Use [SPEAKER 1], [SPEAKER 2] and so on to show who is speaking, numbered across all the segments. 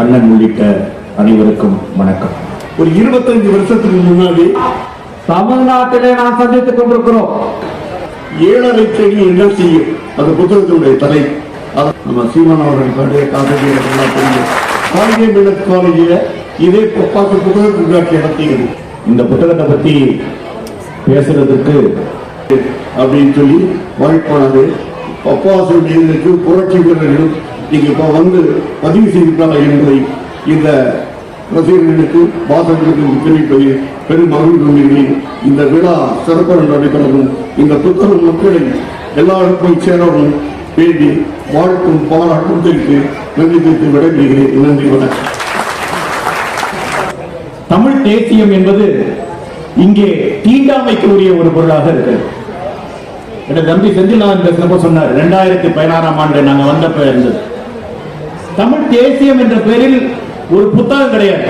[SPEAKER 1] அண்ணன் உள்ளிட்ட அனைவருக்கும் வணக்கம்.
[SPEAKER 2] ஒரு இருபத்தஞ்சு வருஷத்துக்கு முன்னாடி
[SPEAKER 3] தமிழ்நாட்டிலே நான் சந்தித்துக் கொண்டிருக்கிறோம்.
[SPEAKER 2] ஏழரை செடி என்ன செய்யும்? அது புத்தகத்தினுடைய தலை. நம்ம சீமான் அவர்கள் பண்டைய காலேஜ் எல்லாம் தெரியும் காலேஜ் மில்லத் காலேஜில் இதே பார்த்து புத்தக கண்காட்சி நடத்தியது
[SPEAKER 1] இந்த புத்தகத்தை பத்தி பேசுறதுக்கு
[SPEAKER 2] அப்படின்னு சொல்லி வாய்ப்பானது பப்பாசு நேர்களுக்கு புரட்சி வீரர்களும் நீங்க இப்போ வந்து பதிவு செய்திருக்கிறார்கள் என்பதை இந்த ரசிகர்களுக்கு வாசகர்களுக்கு தெரிவிப்பது பெரும் மகிழ்ச்சி கொள்கிறேன் இந்த விழா சிறப்பாக நடைபெறவும் இந்த புத்தகம் மக்களை எல்லாரும் போய் சேரவும் வேண்டி வாழ்க்கும் பாராட்டும் தெரிவித்து நன்றி தெரிவித்து விடைபெறுகிறேன். நன்றி வணக்கம்.
[SPEAKER 1] தமிழ் தேசியம் என்பது இங்கே தீண்டாமைக்கு உரிய ஒரு பொருளாக இருக்கிறது. என் தம்பி செந்தில்நாதன் பேசினப்போ சொன்னார் ரெண்டாயிரத்தி பதினாறாம் ஆண்டு நாங்கள் வந்தப்ப இருந்தது. தமிழ் தேசியம் என்ற பெயரில் ஒரு புத்தகம் கிடையாது.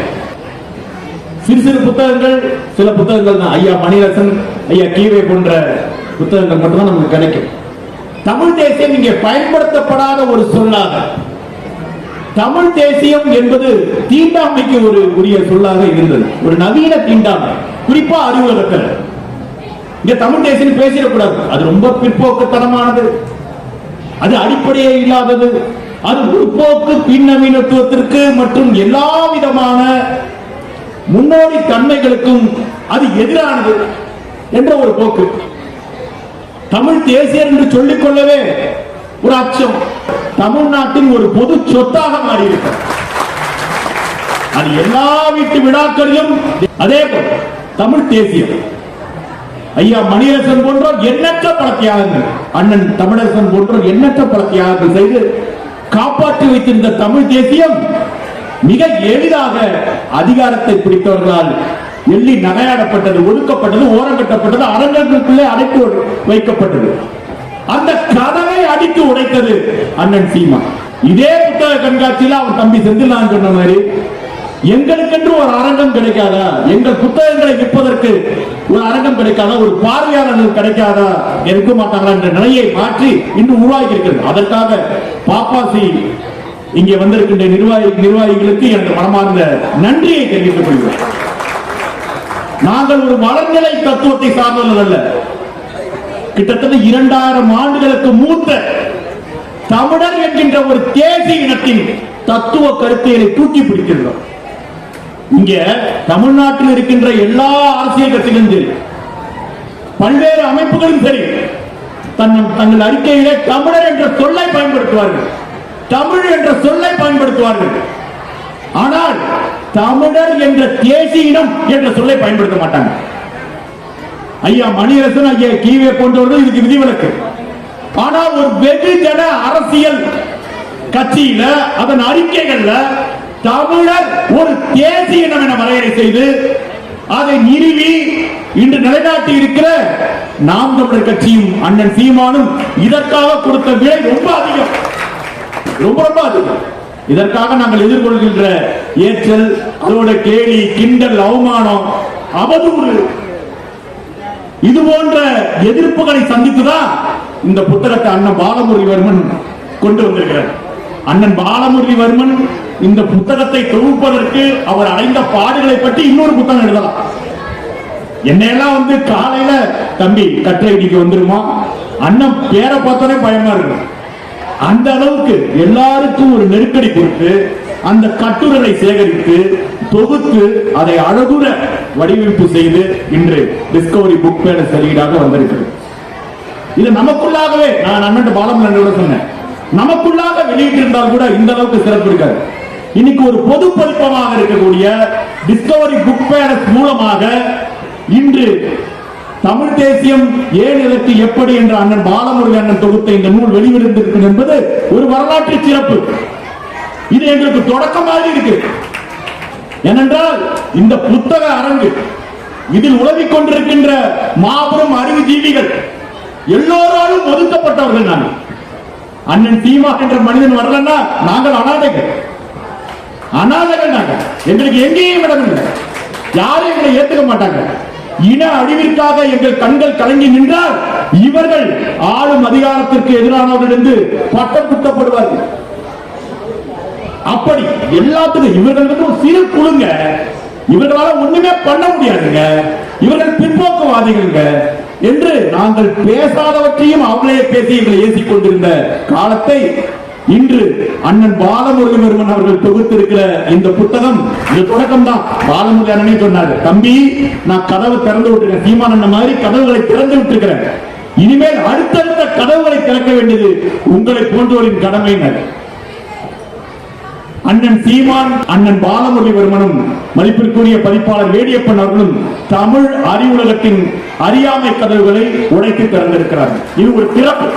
[SPEAKER 1] சிறு சிறு புத்தகங்கள் சில புத்தகங்கள் தான். ஐயா மணிரசன் ஐயா கீவே போன்ற புத்தகங்கள் மட்டும்தான் நமக்கு கிடைக்கும். தமிழ் தேசியம் இங்கே பயன்படுத்தப்படாத ஒரு சொல்லாக தமிழ் தேசியம் என்பது தீண்டாமைக்கு ஒரு உரிய சொல்லாக இருந்தது. ஒரு நவீன தீண்டாமை குறிப்பா அறிவுலகத்தில். இங்க தமிழ் தேசியம் பேசிடக்கூடாது. அது ரொம்ப பிற்போக்குத்தனமானது. அது அடிப்படையே இல்லாதது. அது முற்போக்கு பின்னவீனத்துவத்திற்கு மற்றும் எல்லா விதமான முன்னோடி தன்மைகளுக்கும் அது எதிரானது என்ற ஒரு போக்கு. தமிழ் தேசியர் என்று சொல்லிக் கொள்ளவே ஒரு அச்சம். தமிழ்நாட்டின் ஒரு பொது சொத்தாக மாறியிருக்கு. அது எல்லா வீட்டு விழாக்களிலும் அதே போல் தமிழ் தேசியம் ஐயா மணியரசன் போன்றோர் எண்ணற்ற பல தியாகங்கள் அண்ணன் தமிழரசன் போன்றோர் எண்ணற்ற பல தியாகங்கள் செய்து காப்பாற்றி வைத்திருந்த தமிழ் தேசியம் மிக எளிதாக அதிகாரத்தை பிடித்தவர்களால் எள்ளி நகையாடப்பட்டது ஒதுக்கப்பட்டது ஓரங்கட்டப்பட்டது அரங்கங்களுக்குள்ளே அடைத்து வைக்கப்பட்டது. அந்த கதவை அடித்து உடைத்தது அண்ணன் சீமா. இதே புத்தக கண்காட்சியில அவன் தம்பி செந்தில்நாதன் சொன்ன மாதிரி எங்களுக்கென்று ஒரு அரங்கம் கிடைக்காதா? எங்கள் புத்தகங்களை விற்பதற்கு ஒரு அரங்கம் கிடைக்காதா? ஒரு பார்வையாளர்கள் கிடைக்காதா? இருக்க மாட்டாங்களா என்ற நிலையை மாற்றி இன்னும் உருவாகி இருக்கிறது. அதற்காக பாப்பாசி இங்கே வந்திருக்கின்ற நிர்வாகி நிர்வாகிகளுக்கு எனக்கு மனமார்ந்த நன்றியை தெரிவித்துக் கொள்கிறேன். நாங்கள் ஒரு வளர்நிலை தத்துவத்தை சார்ந்தவர்கள் அல்ல கிட்டத்தட்ட இரண்டாயிரம் ஆண்டுகளுக்கு மூத்த தமிழர் என்கின்ற ஒரு தேசிய இனத்தின் தத்துவ கருத்தியலை தூக்கி பிடிக்கின்றோம் இங்க தமிழ்நாட்டில் இருக்கின்ற எல்லா அரசியல் கட்சிகளும் சரி பல்வேறு அமைப்புகளும் சரி தன் தங்கள் அறிக்கையிலே தமிழர் என்ற சொல்லை பயன்படுத்துவார்கள். தமிழ் என்ற சொல்லை பயன்படுத்துவார்கள். ஆனால் தமிழர் என்ற தேசிய இனம் என்ற சொல்லை பயன்படுத்த மாட்டாங்க. ஐயா மணிரசன் ஐயா கீவே போன்றவர்கள் இதுக்கு விதிவிலக்கு. ஆனால் ஒரு வெகுஜன அரசியல் கட்சியில அதன் அறிக்கைகள்ல தமிழர் ஒரு தேசிய இனம் என வரையறை செய்து அதை நிறுவி இன்று நிலைநாட்டி இருக்கிற நாம் தமிழர் கட்சியும் அண்ணன் சீமானும் இதற்காக கொடுத்த விலை ரொம்ப அதிகம். ரொம்ப ரொம்ப அதிகம். இதற்காக நாங்கள் எதிர்கொள்கின்ற ஏற்றல் அதோட கேலி கிண்டல் அவமானம் அவதூறு. இது போன்ற எதிர்ப்புகளை சந்தித்துதான் இந்த புத்தகத்தை அண்ணன் பாலமுரளிவர்மன் கொண்டு வந்திருக்கிறார். அண்ணன் பாலமுரளிவர்மன் இந்த புத்தகத்தை தொகுப்பதற்கு அவர் அடைந்த பாடுகளை பற்றி இன்னொரு புத்தகம் எழுதலாம். என்னையெல்லாம் வந்து காலையில தம்பி கட்டளைக்கு வந்துருமா? அண்ணன் பேரை பார்த்தாலே பயமா இருக்கும் அந்த அளவுக்கு எல்லாருக்கும் ஒரு நெருக்கடி கொடுத்து அந்த கட்டுரைகளை சேகரித்து தொகுத்து அதை அழகுற வடிவமைப்பு செய்து இன்று டிஸ்கவரி புக் பேட வெளியீடாக வந்திருக்கிறது. இது நமக்குள்ளாகவே நான் அண்ணன் பாலமலனோட சொன்னேன். நமக்குள்ளாக வெளியிட்டிருந்தால் கூட இந்த அளவுக்கு சிறப்பு இருக்காது. இன்னைக்கு ஒரு பொது பதிப்பமாக இருக்கக்கூடிய டிஸ்கவரி புக் பேரஸ் மூலமாக இன்று தமிழ் தேசியம் ஏன் இதற்கு எப்படி என்ற அண்ணன் பாலமுருகன் அண்ணன் தொகுத்த இந்த நூல் வெளிவந்திருக்கிறது என்பது ஒரு வரலாற்று சிறப்பு. இது எங்களுக்கு தொடக்கமாக இருக்கு. ஏனென்றால் இந்த புத்தக அரங்கு இதில் உலவிக் கொண்டிருக்கின்ற மாபெரும் அறிவுஜீவிகள் எல்லோராலும் ஒதுக்கப்பட்டவர்கள் நாங்கள். அண்ணன் தீமா என்ற மனிதன் வரலன்னா நாங்கள் அனாதைகள். அனாதைகள் நாங்கள் எங்களுக்கு எங்கேயும் இடம் இல்லை. யாரும் எங்களை ஏத்துக்க மாட்டாங்க. இன அழிவிற்காக எங்கள் கண்கள் கலங்கி நின்றால் இவர்கள் ஆளும் அதிகாரத்திற்கு எதிரானவர்களிருந்து பட்டம் குத்தப்படுவார்கள் அப்படி எல்லாத்துக்கும் இவர்கள் வந்து ஒரு சிறு குழுங்க. இவர்களால ஒண்ணுமே பண்ண முடியாதுங்க. இவர்கள் பிற்போக்குவாதிகள்ங்க. என்று நாங்கள் பேசாதவற்றையும் அவங்களே பேசி எங்களை ஏசிக் கொண்டிருந்த காலத்தை இன்று அண்ணன் பாலமுருகன் அவர்கள் தொகுத்திருக்கிற இந்த புத்தகம் இது தொடக்கம் தான் பாலமுருகன் அண்ணனே சொன்னாரு தம்பி நான் கதவு திறந்து விட்டுருக்கேன். சீமான் மாதிரி கதவுகளை திறந்து விட்டுருக்கிறேன். இனிமேல் அடுத்தடுத்த கதவுகளை திறக்க வேண்டியது உங்களை போன்றோரின் கடமையினர் அண்ணன் சீமான் அண்ணன் பாலமுரளிவர்மனும் மதிப்பிற்குரிய பதிப்பாளர் வேடியப்பன் அவர்களும் தமிழ் அறிவுலகத்தின் அறியாமை கதவுகளை உடைத்து திறந்திருக்கிறார்கள். இது ஒரு திறப்பு.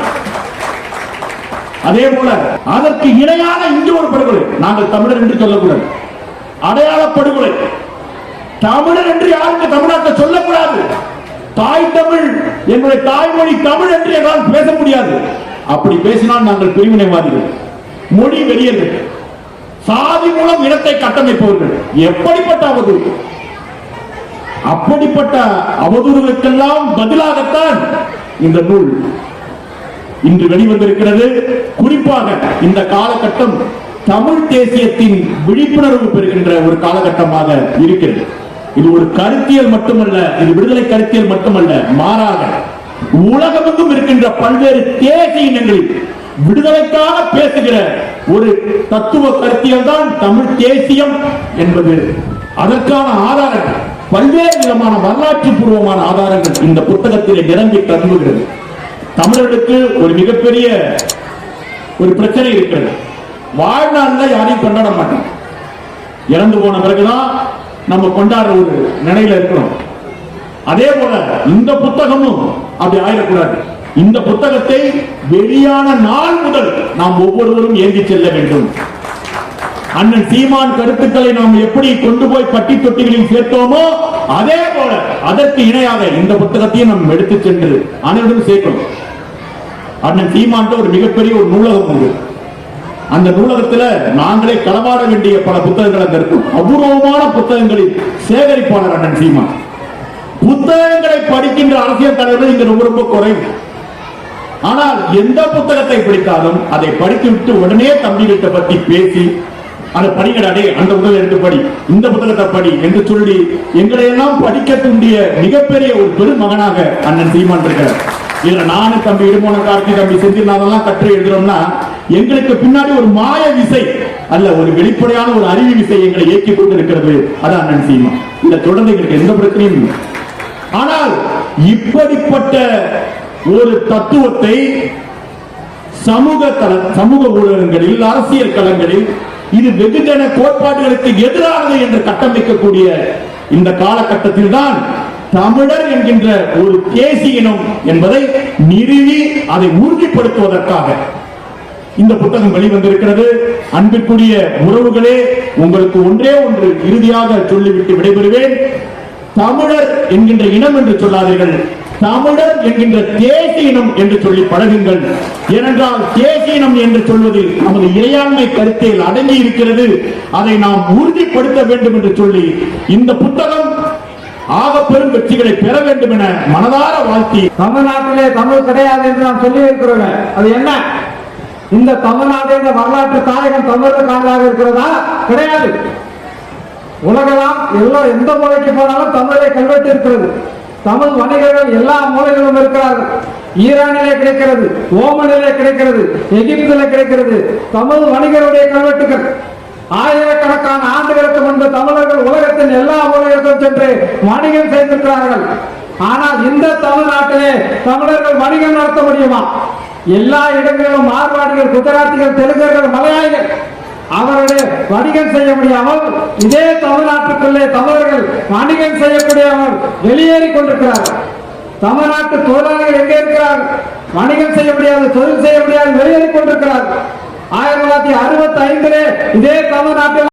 [SPEAKER 1] அதே போல அதற்கு இணையாக இங்கு ஒரு படுகொலை. நாங்கள் தமிழர் என்று சொல்லக்கூடாது. அடையாள படுகொலை தமிழர் என்று யாருக்கு தமிழ்நாட்டை சொல்லக்கூடாது? தாய் தமிழ் என்னுடைய தாய்மொழி தமிழ் என்று என்னால் பேச முடியாது. அப்படி பேசினால் நாங்கள் பிரிவினைவாதிகள் மொழி வெறியர்கள் சாதி மூலம் இனத்தை கட்டமைப்பவர்கள். எப்படிப்பட்ட அவதூறு? அப்படிப்பட்ட அவதூறுகளுக்கெல்லாம் பதிலாகத்தான் இந்த நூல் இன்று வெளிவந்திருக்கிறது. குறிப்பாக இந்த காலகட்டம் தமிழ் தேசியத்தின் விழிப்புணர்வு பெறுகின்ற ஒரு காலகட்டமாக இருக்கிறது. இது ஒரு கருத்தியல் மட்டுமல்ல இது விடுதலை கருத்தியல் மட்டுமல்ல மாறாக உலகமெங்கும் இருக்கின்ற பல்வேறு தேசிய இனங்களில் விடுதலைக்காக பேசுகிற ஒரு தத்துவ கருத்தியல் தான் தமிழ் தேசியம் என்பது. அதற்கான ஆதாரங்கள் பல்வேறு விதமான வரலாற்று பூர்வமான ஆதாரங்கள் இந்த புத்தகத்திலே நிரம்பி தங்குகிறது. தமிழர்களுக்கு ஒரு மிகப்பெரிய ஒரு பிரச்சனை இருக்கிறது. வாழ்நாள்ல யாரையும் கொண்டாட மாட்டோம். இறந்து போன பிறகுதான் நம்ம கொண்டாடுற ஒரு நிலையில இருக்கிறோம். அதே போல இந்த புத்தகமும் அப்படி ஆயிடக்கூடாது. இந்த புத்தகத்தை வெளியான நாள் முதல் நாம் ஒவ்வொருவரும் ஏந்தி செல்ல வேண்டும். அண்ணன் சீமான் கருத்துக்களை நாம் எப்படி கொண்டு போய் பட்டி தொட்டிகளில் சேர்த்தோமோ அதே போல அதற்கு இணையாக இந்த புத்தகத்தையும் நாம் எடுத்து சென்று அனைவரும் சேர்க்கணும். அண்ணன் சீமான் ஒரு மிகப்பெரிய ஒரு நூலகம் உண்டு. அந்த நூலகத்துல நாங்களே களமாட வேண்டிய பல புத்தகங்கள் அங்க இருக்கும். அபூர்வமான புத்தகங்களில் சேகரிப்பாளர் அண்ணன் சீமான். புத்தகங்களை படிக்கின்ற அரசியல் தலைவர்கள் இங்க ரொம்ப ரொம்ப குறைவு. ஆனால் எந்த புத்தகத்தை படித்தாலும் அதை படித்து விட்டு உடனே தம்பிகிட்ட பத்தி பேசி அதை படிக்கடாடே அந்த புத்தகம் எடுத்து படி இந்த புத்தகத்தை படி என்று சொல்லி எங்களை எல்லாம் படிக்க தூண்டிய மிகப்பெரிய ஒரு பெருமகனாக அண்ணன் சீமான் இருக்கிறார். இல்ல நானும் தம்பி இடுமோன கார்த்தி தம்பி செந்தில்நாதெல்லாம் கற்று எழுதுறோம்னா எங்களுக்கு பின்னாடி ஒரு மாய விசை அல்ல ஒரு வெளிப்படையான ஒரு அறிவு விசை எங்களை இயக்கி கொண்டிருக்கிறது. அதான் அண்ணன் சீமான் இதை தொடர்ந்து எங்களுக்கு எந்த பிரச்சனையும் இல்லை. ஆனால் இப்படிப்பட்ட ஒரு தத்துவத்தை சமூக தள சமூக ஊடகங்களில் அரசியல் களங்களில் இது வெகுஜன கோட்பாடுகளுக்கு எதிரானது என்று கட்டமைக்கக்கூடிய இந்த காலகட்டத்தில் தான் தமிழர் என்கின்ற ஒரு தேசிய இனம் என்பதை நிறுவி அதை உறுதிப்படுத்துவதற்காக இந்த புத்தகம் வெளிவந்திருக்கிறது. அன்பிற்குரிய உறவுகளே உங்களுக்கு ஒன்றே ஒன்று இறுதியாக சொல்லிவிட்டு விடைபெறுவேன். தமிழர் என்கின்ற இனம் என்று சொல்லாதீர்கள். தமிழர் என்கின்ற தேசிய இனம் என்று சொல்லி பழகுங்கள். ஏனென்றால் தேசிய இனம் என்று சொல்வது நமது இறையாண்மை கருத்தில் அடங்கி இருக்கிறது அதை நாம் உறுதிப்படுத்த வேண்டும் என்று சொல்லி இந்த புத்தகம் ஆக பெரும் வெற்றிகளை பெற வேண்டும் என மனதார வாழ்த்தி
[SPEAKER 3] தமிழ்நாட்டிலே தமிழ் கிடையாது என்று நான் சொல்லி இருக்கிறோம் அது என்ன? இந்த தமிழ்நாடு என்ற வரலாற்று தாயகம் தமிழருக்காக இருக்கிறதா? கிடையாது. உலகெல்லாம் எல்லா எந்த மூலைக்கு போனாலும் தமிழை கல்வெட்டு இருக்கிறது தமிழ் வணிகர்கள் எல்லா மூலைகளிலும் இருக்கிறார்கள். ஈரானிலே கிடைக்கிறது ஓமனிலே கிடைக்கிறது எகிப்திலே கிடைக்கிறது. தமிழ் வணிகருடைய கல்வெட்டுகள். ஆயிரக்கணக்கான ஆண்டுகளுக்கு முன்பு தமிழர்கள் உலகத்தின் எல்லா மூலைகளுக்கும் சென்று வணிகம் செய்திருக்கிறார்கள். ஆனால் இந்த தமிழ்நாட்டிலே தமிழர்கள் வணிகம் நடத்த முடியுமா? எல்லா இடங்களிலும் மார்வாடிகள் குஜராத்திகள் தெலுங்கர்கள் மலையாளிகள் அவர்கள் வணிகம் செய்ய முடியாமல் இதே தமிழ்நாட்டுக்குள்ளே தமிழர்கள் வணிகம் செய்யக்கூடியவர் வெளியேறி கொண்டிருக்கிறார்கள். தமிழ்நாட்டு தொழிலாளிகள் எங்கே இருக்கிறார்கள்? வணிகம் செய்ய முடியாது தொழில் செய்ய முடியாது வெளியேறி கொண்டிருக்கிறார்கள். ஆயிரத்தி தொள்ளாயிரத்தி அறுபத்தி ஐந்திலே இதே தமிழ்நாட்டில்